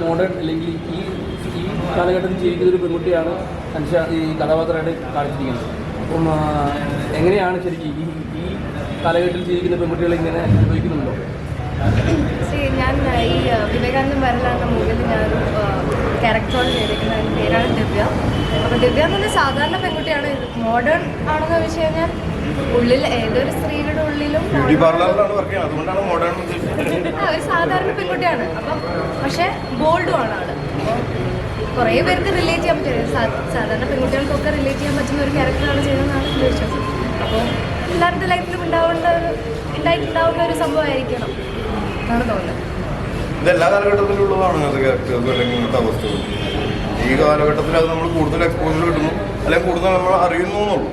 Modern അല്ലെങ്കിൽ ഈ ഈ കാലഘട്ടത്തിൽ ജീവിക്കുന്ന ഒരു പെൺകുട്ടിയാണ് അനുഷ ഈ കഥാപാത്രമായിട്ട് കാണിച്ചിരിക്കുന്നത്. അപ്പം എങ്ങനെയാണ് ശരിക്കും ഈ ഈ കാലഘട്ടത്തിൽ ജീവിക്കുന്ന പെൺകുട്ടികൾ ഇങ്ങനെ അനുഭവിക്കുന്നുണ്ടോ? ഞാൻ ഈ വരല എന്ന മൂവിയിൽ ഞാനൊരു ക്യാരക്ടറോട് ചെയ്തിരിക്കുന്നത് എന്റെ പേരാണ് ദിവ്യ. അപ്പോൾ ദിവ്യ എന്ന് പറഞ്ഞാൽ സാധാരണ പെൺകുട്ടിയാണ്. മോഡേൺ ആണെന്ന് വെച്ച് കഴിഞ്ഞാൽ ഉള്ളിൽ ഏതൊരു സ്ത്രീയുടെ ഉള്ളിലും ബ്യൂട്ടി പാർലറിലാണ് അതുകൊണ്ടാണ് മോഡേൺ ഒരു സാധാരണ പെൺകുട്ടിയാണ്. അപ്പം പക്ഷെ ബോൾഡും ആണ് ആൾ കുറേ പേർക്ക് റിലേറ്റ് ചെയ്യാൻ പറ്റും. സാധാരണ പെൺകുട്ടികൾക്കൊക്കെ റിലേറ്റ് ചെയ്യാൻ പറ്റുന്ന ഒരു ക്യാരക്ടറാണ് ചെയ്യുന്നതെന്നാണ് എന്റെ വിശ്വാസം അപ്പോൾ എല്ലാവരുടെ ലൈഫിലും ഉണ്ടാവേണ്ട ഒരു ഉണ്ടായിട്ടുണ്ടാവുന്ന ഒരു സംഭവമായിരിക്കണം എന്നാണ് തോന്നുന്നത്. ഇതെല്ലാ കാലഘട്ടത്തിലുള്ളതാണ് അത് ക്യാരക്ടേഴ്സ് അല്ലെങ്കിൽ ഇങ്ങനത്തെ അവസ്ഥകൾ? ഈ കാലഘട്ടത്തിൽ അത് നമ്മൾ കൂടുതൽ എക്സ്പോസർ കിട്ടുന്നു അല്ലെങ്കിൽ കൂടുതൽ നമ്മൾ അറിയുന്നു എന്നുള്ളൂ.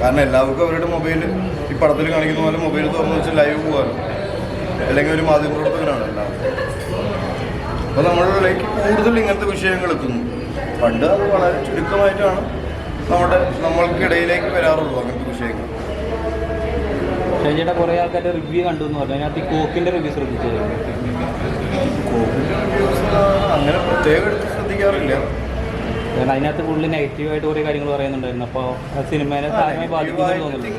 കാരണം എല്ലാവർക്കും അവരുടെ മൊബൈൽ ഈ പടത്തിൽ കാണിക്കുന്ന പോലെ മൊബൈൽ തുറന്നു വെച്ച് ലൈവ് പോകാനും അല്ലെങ്കിൽ ഒരു മാധ്യമപ്രവർത്തകനാണ് എല്ലാവർക്കും അപ്പോൾ നമ്മളിലേക്ക് കൂടുതൽ ഇങ്ങനത്തെ വിഷയങ്ങൾ എത്തുന്നു. പണ്ട് അത് വളരെ ചുരുക്കമായിട്ടാണ് നമ്മുടെ നമ്മൾക്കിടയിലേക്ക് വരാറുള്ളൂ അങ്ങനത്തെ വിഷയങ്ങൾ. ചേച്ചിയുടെ കുറേ ആൾക്കാരുടെ റിവ്യൂ കണ്ടു എന്ന് പറഞ്ഞു. അതിനകത്ത് ഈ കോക്കിന്റെ റിവ്യൂ ശ്രദ്ധിച്ചത് അങ്ങനെ പ്രത്യേകം എടുത്ത് ശ്രദ്ധിക്കാറില്ല. കാരണം അതിനകത്ത് പുള്ളി നെഗറ്റീവായിട്ട് കുറേ കാര്യങ്ങൾ പറയുന്നുണ്ടായിരുന്നു. അപ്പോൾ സിനിമേനെ സാരമായി ബാധിക്കുന്നു തോന്നുന്നു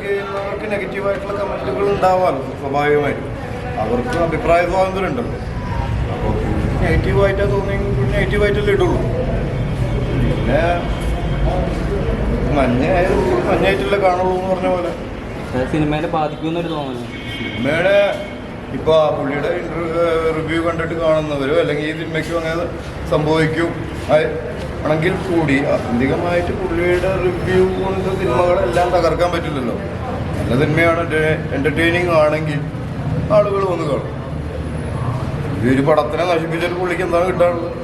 കമന്റുകൾ ഉണ്ടാവാറുണ്ട് സ്വാഭാവികമായിട്ടും. അവർക്ക് അഭിപ്രായ സ്വാതന്ത്ര്യം ഉണ്ടല്ലോ അപ്പോൾ ആയിട്ടാ തോന്നിയെങ്കിൽ നെഗറ്റീവായിട്ടല്ലേ ഇടുള്ളൂ. പിന്നെ മഞ്ഞായാലും മഞ്ഞായിട്ടല്ലേ കാണുള്ളൂ എന്ന് പറഞ്ഞ പോലെ. സിനിമയെ സിനിമേനെ ബാധിക്കുമെന്നൊരു തോന്നുന്നു സിനിമയുടെ ഇപ്പൊ ആ പുള്ളിയുടെ റിവ്യൂ കണ്ടിട്ട് കാണുന്നവരോ അല്ലെങ്കിൽ ഈ സിനിമയ്ക്കും അങ്ങനെ സംഭവിക്കും. ആണെങ്കിൽ കൂടി ആത്യന്തികമായിട്ട് പുള്ളിയുടെ റിവ്യൂ കൊണ്ട് സിനിമകളെല്ലാം തകർക്കാൻ പറ്റില്ലല്ലോ. നല്ല സിനിമയാണ് എന്റർടൈനിങ് ആണെങ്കിൽ ആളുകൾ വന്ന് കാണും. ഈ ഒരു പടത്തിനെ നശിപ്പിച്ചൊരു പുള്ളിക്ക് എന്താണ് കിട്ടാനുള്ളത്?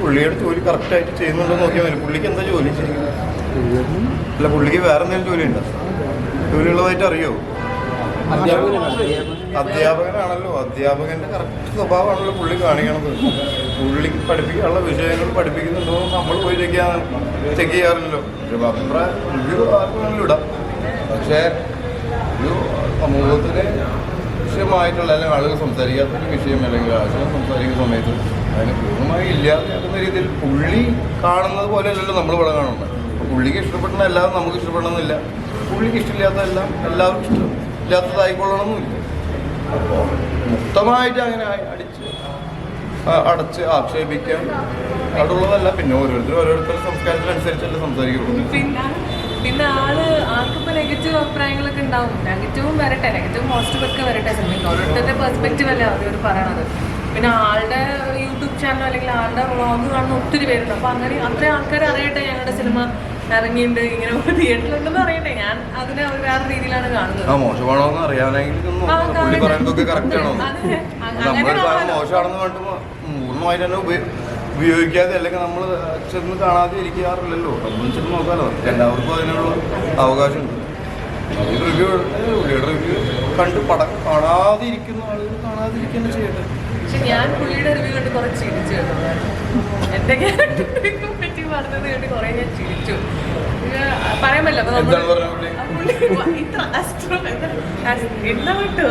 പുള്ളിയുടെ ജോലി കറക്റ്റായിട്ട് ചെയ്യുന്നുണ്ടോ നോക്കിയാൽ മതി. പുള്ളിക്ക് എന്താ ജോലി ശരിക്കും അല്ല പുള്ളിക്ക് വേറെ എന്തെങ്കിലും ജോലി ഉണ്ടോ? ജോലി ഉള്ളതായിട്ട് അറിയോ? അധ്യാപകനാണ്. അധ്യാപകനാണല്ലോ. അധ്യാപകന്റെ കറക്റ്റ് സ്വഭാവമാണല്ലോ പുള്ളി കാണിക്കണത്. പുള്ളിക്ക് പഠിപ്പിക്കാനുള്ള വിഷയങ്ങൾ പഠിപ്പിക്കുന്നുണ്ടോ നമ്മൾ പോയി ചെക്ക് ചെയ്യാൻ ചെക്ക് ചെയ്യാറില്ലല്ലോ. അഭിപ്രായം ആർക്കും ഇടാം. പക്ഷേ ഒരു സമൂഹത്തിന് വിഷയമായിട്ടുള്ള അല്ലെങ്കിൽ ആളുകൾ സംസാരിക്കാത്ത ഒരു വിഷയം അല്ലെങ്കിൽ ആശയം സംസാരിക്കുന്ന സമയത്ത് അതിന് പൂർണമായി ഇല്ലാതാക്കുന്ന രീതിയിൽ പുള്ളി കാണുന്നത് പോലെയല്ലല്ലോ നമ്മൾ ഇവിടെ കാണുന്നത്. പുള്ളിക്ക് ഇഷ്ടപ്പെടുന്ന എല്ലാം നമുക്ക് ഇഷ്ടപ്പെടണമെന്നില്ല പുള്ളിക്ക് ഇഷ്ടമില്ലാത്തതെല്ലാം എല്ലാവർക്കും ഇഷ്ടം. ഇല്ലാത്തതായിക്കൊള്ളണമെന്നില്ല. അപ്പോൾ മുക്തമായിട്ട് അങ്ങനെ അടിച്ച് അടച്ച് ആക്ഷേപിക്കാൻ അവിടെയുള്ളതല്ല പിന്നെ ഓരോരുത്തരും ഓരോരുത്തരുടെ സംസ്കാരത്തിനനുസരിച്ചല്ലേ സംസാരിക്കുള്ളൂ. പിന്നെ ആൾ അഭിപ്രായങ്ങളൊക്കെ ഉണ്ടാവും. നെഗറ്റീവും വരട്ടെ. നെഗറ്റീവ് പോസിറ്റീവ് ഒക്കെ വരട്ടെ സിനിമയ്ക്ക്. ഓരോരുത്തരുടെ പെർസ്പെക്റ്റീവ് അല്ലേ അവർ പറയണത്. പിന്നെ ആളുടെ യൂട്യൂബ് ചാനൽ അല്ലെങ്കിൽ ആളുടെ വ്ളോഗ് കാണുന്ന ഒത്തിരി പേരുണ്ട്. അപ്പൊ അങ്ങനെ അത്രയും ആൾക്കാർ അറിയട്ടെ ഞങ്ങളുടെ സിനിമ ഇറങ്ങിയിട്ടുണ്ട് ഇങ്ങനെ തിയേറ്ററിലുണ്ടെന്ന് അറിയട്ടെ. ഞാൻ അതിനെ ഒരു വേറെ രീതിയിലാണ് കാണുന്നത്. പൂർണമായിട്ട് തന്നെ ഉപയോഗിക്കാതെ അല്ലെങ്കിൽ നമ്മൾ ചെന്ന് കാണാതെ ഇരിക്കാറില്ലല്ലോ. നമ്മൾ ചെന്ന് നോക്കാമല്ലോ എല്ലാവർക്കും അതിനുള്ള അവകാശമുണ്ട് റിവ്യൂ പുള്ളിയുടെ റിവ്യൂ കണ്ട് പടം കാണാതിരിക്കുന്ന ആളുകൾ കാണാതിരിക്കുന്ന ചെയ്യട്ടെ പക്ഷെ ഞാൻ പുള്ളിയുടെ റിവ്യൂ കണ്ട് കുറെ ചിരിച്ചു എന്റെ ക്യാരക്ടറിനെ പറ്റി പറഞ്ഞത് കണ്ട് കുറെ ഞാൻ ചിരിച്ചു? ആ ഇത്ര അസ്ട്രോ എന്താ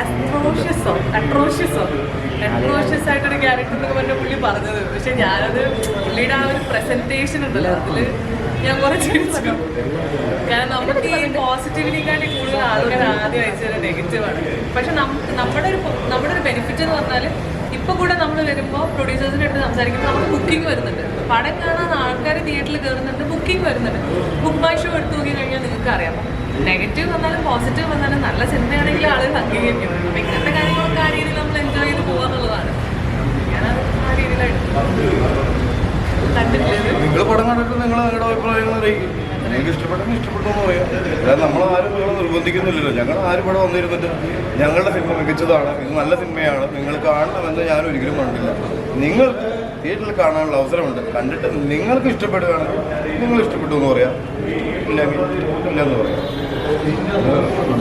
അസ്ട്രോഷ്യസോ അട്രോഷ്യസോ അട്രോഷ്യസ് ആയിട്ടൊരു ക്യാരക്ടർ എന്നൊക്കെ പറഞ്ഞ പുള്ളി പറഞ്ഞത്. പക്ഷെ ഞാനത് പുള്ളിയുടെ ആ ഒരു പ്രസന്റേഷൻ ഉണ്ടല്ലോ. അതിൽ ഞാൻ കുറെ ചിരിച്ചു. കാരണം നമുക്ക് ഈ പോസിറ്റിവിറ്റിക്കാട്ടി കൂടുതൽ ആളുകൾ ആദ്യം അയച്ചത് നെഗറ്റീവാണ് പക്ഷെ നമുക്ക് നമ്മുടെ ഒരു നമ്മുടെ ഒരു ബെനിഫിറ്റ് എന്ന് പറഞ്ഞാൽ ഇപ്പൊ കൂടെ നമ്മൾ വരുമ്പോൾ പ്രൊഡ്യൂസേഴ്സിന്റെ അടുത്ത് സംസാരിക്കുമ്പോൾ നമുക്ക് ബുക്കിംഗ് വരുന്നുണ്ട്. പടം കാണാൻ ആൾക്കാർ തിയേറ്ററിൽ കയറുന്നുണ്ട് ബുക്കിംഗ് വരുന്നുണ്ട്. ബുക്ക് മൈ ഷോ എടുത്തു നോക്കി കഴിഞ്ഞാൽ നിങ്ങൾക്ക് അറിയാം. നെഗറ്റീവ് വന്നാലും പോസിറ്റീവ് വന്നാലും നല്ല സിനിമയാണെങ്കിൽ ആളുകൾ അംഗീകരിക്കും. അപ്പൊ ഇങ്ങനത്തെ കാര്യങ്ങളൊക്കെ ആ രീതിയിൽ നമ്മൾ എൻജോയ് ചെയ്ത് പോകാന്നുള്ളതാണ് ഞാനത് ആ രീതിയിലാണ് കണ്ടിട്ടില്ല നിങ്ങൾ പടം കണ്ടിട്ട് നിങ്ങൾ നിങ്ങളുടെ അഭിപ്രായങ്ങൾ അറിയിക്കും നിങ്ങൾക്ക് ഇഷ്ടപ്പെട്ടെങ്കിൽ പറയാം നമ്മൾ ആരും നിങ്ങളെ നിർബന്ധിക്കുന്നില്ലല്ലോ. ഞങ്ങൾ ആരും ഇവിടെ വന്നിരുന്നിട്ട് ഞങ്ങളുടെ സിനിമ മികച്ചതാണ് ഇത് നല്ല സിനിമയാണ് നിങ്ങൾ കാണണമെന്ന് ഞാൻ ഒരിക്കലും കണ്ടില്ല നിങ്ങൾക്ക് തിയേറ്ററിൽ കാണാനുള്ള അവസരമുണ്ട്. കണ്ടിട്ട് നിങ്ങൾക്ക് ഇഷ്ടപ്പെടുകയാണെങ്കിൽ നിങ്ങൾ ഇഷ്ടപ്പെട്ടു എന്ന് പറയാം. ഇല്ലെങ്കിൽ ഇല്ലെന്ന് പറയാം.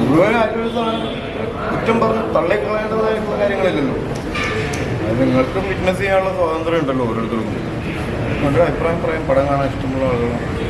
മുഴുവൻ സാധനം കുറ്റം പറഞ്ഞ് തള്ളിക്കളയേണ്ടതായിട്ടുള്ള കാര്യങ്ങളില്ലല്ലോ. നിങ്ങൾക്കും വിറ്റ്നസ് ചെയ്യാനുള്ള സ്വാതന്ത്ര്യം ഉണ്ടല്ലോ ഓരോരുത്തർക്കും. നിങ്ങളുടെ അഭിപ്രായം പറയാൻ പടം കാണാൻ ഇഷ്ടമുള്ള ആളുകൾ